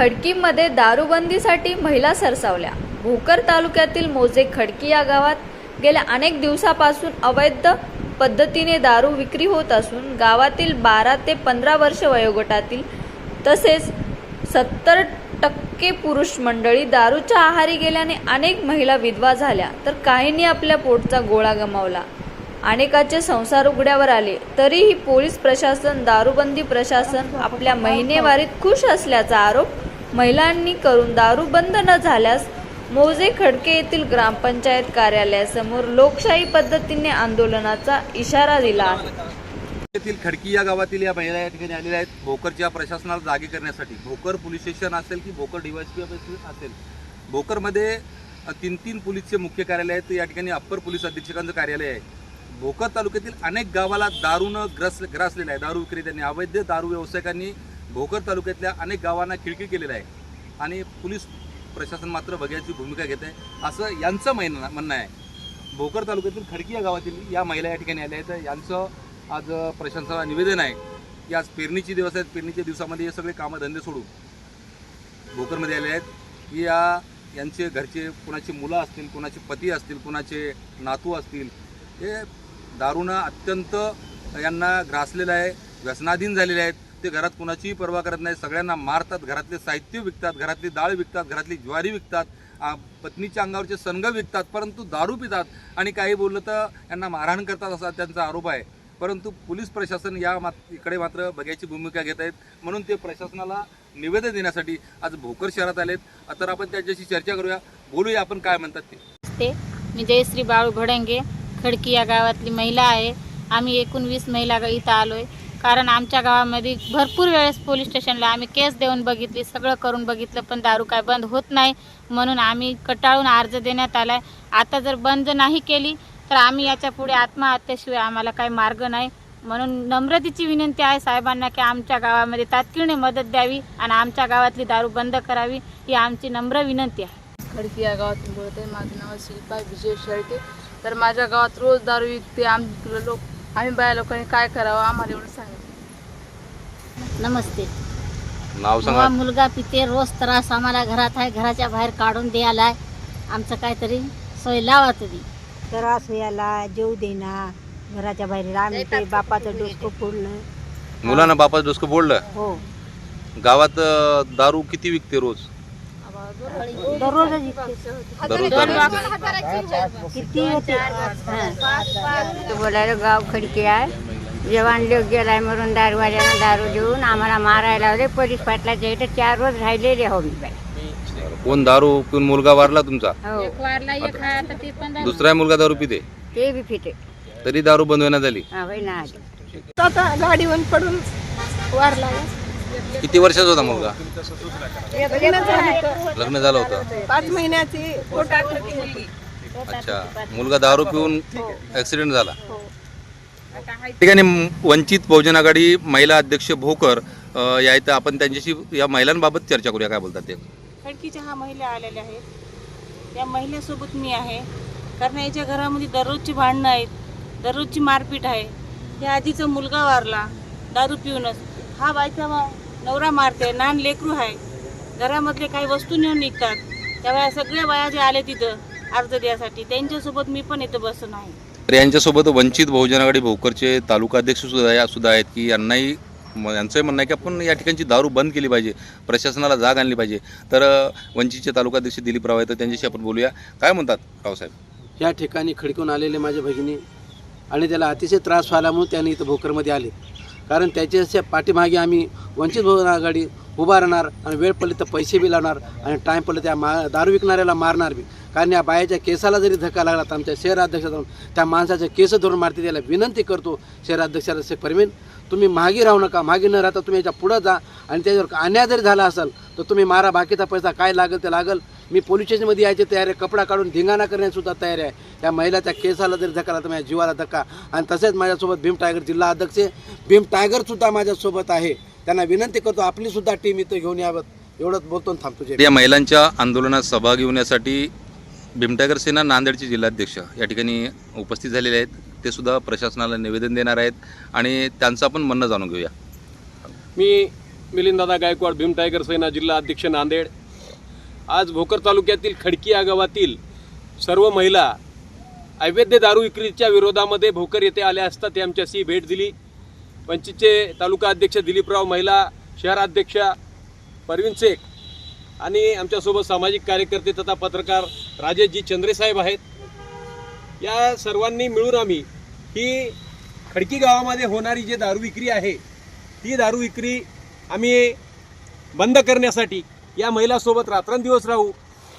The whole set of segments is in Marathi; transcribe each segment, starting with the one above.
खडकीमध्ये दारूबंदीसाठी महिला सरसावल्या. भोकर तालुक्यातील मोजे खडकी या गावात गेल्या अनेक दिवसापासून अवैध पद्धतीने दारू विक्री होत असून गावातील बारा ते पंधरा वर्ष वयोगटातील तसेच सत्तर टक्के पुरुष मंडळी दारूच्या आहारी गेल्याने अनेक महिला विधवा झाल्या. तर काहींनी आपल्या पोटचा गोळा गमावला. अनेकाचे संसार उघड्यावर आले. तरीही पोलीस प्रशासन दारूबंदी प्रशासन आपल्या महिनेवारीत खुश असल्याचा आरोप महिलांनी करून दारू बंद न झाल्यास मोजे खडके येथील ग्रामपंचायत कार्यालयासमोर लोकशाही पद्धतीने आंदोलनाचा इशारा दिला आहे. येथील खडकी या गावातील या महिला या ठिकाणी आलेल्या आहेत. भोकरच्या प्रशासनाला जागे करण्यासाठी भोकर पोलीस स्टेशन असेल की भोकर डीवायसपी असेल भोकरमध्ये तीन तीन पोलीसचे मुख्य कार्यालय आहेत. या ठिकाणी अप्पर पोलीस अधीक्षकांचं कार्यालय आहे. भोकर तालुक्यातील अनेक गावाला दारूनं ग्रस ग्रासलेलं आहे. दारू विक्रेत्यांनी अवैध दारू व्यावसायिकांनी भोकर तालुक्यातल्या अनेक गावांना खिडकी केलेलं आहे. आणि पोलीस प्रशासन मात्र बघ्याची भूमिका घेत आहे. असं यांचं म्हणणं म्हणणं आहे. भोकर तालुक्यातील खडकी या गावातील या महिला या ठिकाणी आल्या आहेत. यांचं आज प्रशासनाला निवेदन आहे की आज पेरणीचे दिवस आहेत. पेरणीच्या दिवसामध्ये हे सगळे कामं धंदे सोडून भोकरमध्ये आले आहेत. की या यांचे घरचे कुणाची मुलं असतील कुणाचे पती असतील कुणाचे नातू असतील हे दारूनं अत्यंत यांना ग्रासलेलं आहे व्यसनाधीन झालेले आहेत. ते घरात कुणाचीही पर्वा करत नाही. सगळ्यांना मारतात घरातले साहित्य विकतात घरातली डाळ विकतात घरातली ज्वारी विकतात पत्नीच्या अंगावरचे सनग विकतात परंतु दारू पितात आणि काही बोललं तर यांना मारहाण करतात असा त्यांचा आरोप आहे. परंतु पोलीस प्रशासन या मात इकडे मात्र बघायची भूमिका घेत आहेत. म्हणून ते प्रशासनाला निवेदन देण्यासाठी आज भोकर शहरात आलेत. तर आपण त्याच्याशी चर्चा करूया. बोलूया आपण काय म्हणतात ते. मी जयश्री बाळू भडंगे खडकी या गावातली महिला आहे. आम्ही एकूण वीस महिला इथं आलो आहे कारण आमच्या गावामध्ये भरपूर वेळेस पोलीस स्टेशनला आम्ही केस देऊन बघितली सगळं करून बघितलं पण दारू काय बंद होत नाही म्हणून आम्ही कटाळून अर्ज देण्यात आला आहे आता जर बंद नाही केली तर आम्ही याच्यापुढे आत्महत्येशिवाय आम्हाला काही मार्ग नाही. म्हणून नम्रतेची विनंती आहे साहेबांना की आमच्या गावामध्ये तात्काळ मदत द्यावी आणि आमच्या गावातली दारू बंद करावी ही आमची नम्र विनंती आहे. खडकी या गावातून बोलत आहे माझं नाव शिल्पा विजय शेळके. तर माझ्या गावात रोज दारू विकते. आमचे लोक आम्ही बाया लोकांनी काय करावं? आम्हाला एवढं नमस्ते. नाव नवा मुलगा पिते रोज त्रास आम्हाला घरात आहे घराच्या बाहेर काढून द्यायला आमचं काहीतरी सोय लावा तुम्ही. त्रास याला जेव देना घराच्या बाहेर आम्ही ते बापाचं डोसकं फोडलं. मुलांना बापाचं डोसकं बोललं हो. गावात अं, दारू किती विकते रोज. दररोज दारू. किती होते? तो बोलायला गाव खडकी आहे. जवान लोक गेलाय म्हणून दारूवाल्यानं दारू देऊन आम्हाला मारायला लावले. पोलीस पाटलाच्या इथे चार रोज राहिलेले हो मी बाई. कोण दारू पिऊन मुलगा वारला तुमचा? हो. एक वारला एक आहे आता ते पण दुसरा मुलगा दारू पिते? ते बी फिटे तरी दारू बंद होण्यात आली हा होय ना आधी आता गाडीवर पडून वारला. किती वर्षाचा होता मुलगा? लग्न झालं होतं. पाच महिन्याची पोटात होती. मुलगी अच्छा मुलगा दारू पिऊन ऍक्सिडेंट झाला. ठिकाणी वंचित बहुजन आघाडी महिला अध्यक्ष भोकर या इथं आपण त्यांच्याशी या महिलांबाबत चर्चा करूया. काय बोलतात ते? खडकीच्या हा महिला आलेल्या आहेत. त्या महिलेसोबत मी आहे. कारण याच्या घरामध्ये दररोजची भांडणं आहेत दररोजची मारपीट आहे. या आधीचा मुलगा वारला दारू पिऊनच. हा बायचा नवरा मारते लहान लेकरू आहे. घरामधले काही वस्तू नेऊन निघतात. तेव्हा सगळ्या बाया जे आले तिथं अर्ज द्यासाठी त्यांच्यासोबत मी पण इथं बसून आहे. तर यांच्यासोबत वंचित बहुजन आघाडी भोकरचे तालुका अध्यक्ष सुद्धा या सुद्धा आहेत की यांनाही म- यांचंही म्हणणं आहे की आपण या ठिकाणची दारू बंद केली पाहिजे. प्रशासनाला जाग आणली पाहिजे. तर वंचितचे तालुकाध्यक्ष दिलीप राव आहेत तर त्यांच्याशी आपण बोलूया. काय म्हणतात रावसाहेब? या ठिकाणी खडकून आलेले माझ्या भगिनी आणि त्याला अतिशय त्रास व्हायल्यामुळे त्यांनी इथं भोकरमध्ये आले. कारण त्याच्या पाठीमागे आम्ही वंचित बहुजन आघाडी उभा राहणार आणि वेळ पडली तर पैसे बी लावणार आणि टाईम पडलं त्या मा दारू विकणाऱ्याला मारणार बी. कारण या बायाच्या केसाला जरी धक्का लागला तर आमच्या शहराध्यक्ष त्या माणसाचे केस धरून मारते त्याला विनंती करतो शहराध्यक्षाला से परवीन तुम्ही मागे राहू नका मागे न राहता तुम्ही याच्या पुढं जा आणि त्याच्यावर अन्याय जरी झाला असेल तर तुम्ही मारा बाकीचा पैसा काय लागेल ते लागेल. मी पोलीस स्टेशनमध्ये यायची तयारी आहे कपडा काढून धिंगाणा करण्यासुद्धा तयारी आहे. त्या महिलाच्या केसाला जरी धक्का लागला तर माझ्या जीवाला धक्का. आणि तसेच माझ्यासोबत भीम टायगर जिल्हा अध्यक्ष आहे. भीम टायगरसुद्धा माझ्यासोबत आहे. त्यांना विनंती करतो आपलीसुद्धा टीम इथं घेऊन यावं. एवढंच बोलतो थांबतो. जय या महिलांच्या आंदोलनात सहभागी होण्यासाठी भीमटागर सेना नांदेडचे जिल्हाध्यक्ष या ठिकाणी उपस्थित झालेले आहेत. ते सुद्धा प्रशासनाला निवेदन देणार आहेत आणि त्यांचं आपण म्हणणं जाणून घेऊया. मी मिलिंददादा गायकवाड भीम टायगर सेना जिल्हा अध्यक्ष नांदेड. आज भोकर तालुक्यातील खडकी या गावातील सर्व महिला अवैध दारू विक्रीच्या विरोधामध्ये भोकर येथे आल्या असता ते आमच्याशी भेट दिली. पंचीचे तालुका अध्यक्ष दिलीपराव महिला शहराध्यक्षा परवीन शेख आणि आमच्यासोबत सामाजिक कार्यकर्ते तथा पत्रकार राजेशजी चंद्रेसाहेब आहेत. या सर्वांनी मिळून आम्ही ही खडकी गावामध्ये होणारी जी दारू विक्री आहे ती दारू विक्री आम्ही बंद करण्यासाठी या महिलासोबत रात्रंदिवस राहू.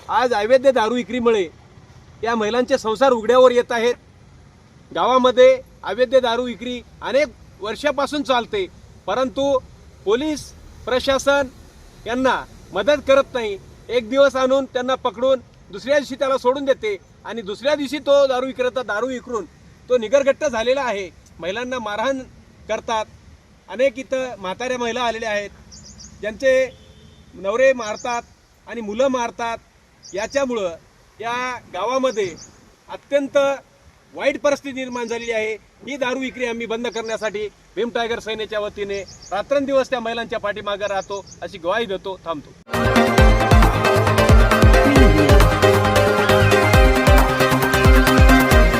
आज अवैध दारू विक्रीमुळे या महिलांचे संसार उघड्यावर येत आहेत. गावामध्ये अवैध दारू विक्री अनेक वर्षापासून चालते. परंतु पोलीस प्रशासन यांना मदत करत नाही. एक दिवस आणून त्यांना पकडून दुसऱ्या दिवशी त्याला सोडून देते आणि दुसऱ्या दिवशी तो दारू विक्रेता दारू विकरून तो निगरगट्ट झालेला आहे. महिलांना मारहाण करतात. अनेक इथं म्हाताऱ्या महिला आलेल्या आहेत. ज्यांचे नवरे मारतात आणि मुलं मारतात. याच्यामुळं या गावामध्ये अत्यंत वाईट परिस्थिती निर्माण झालेली आहे. ही दारू विक्री आम्ही बंद करण्यासाठी भीम टायगर सेनेच्या वतीने रात्रंदिवस त्या महिलांच्या पाठीमागे राहतो अशी ग्वाही देतो थांबतो.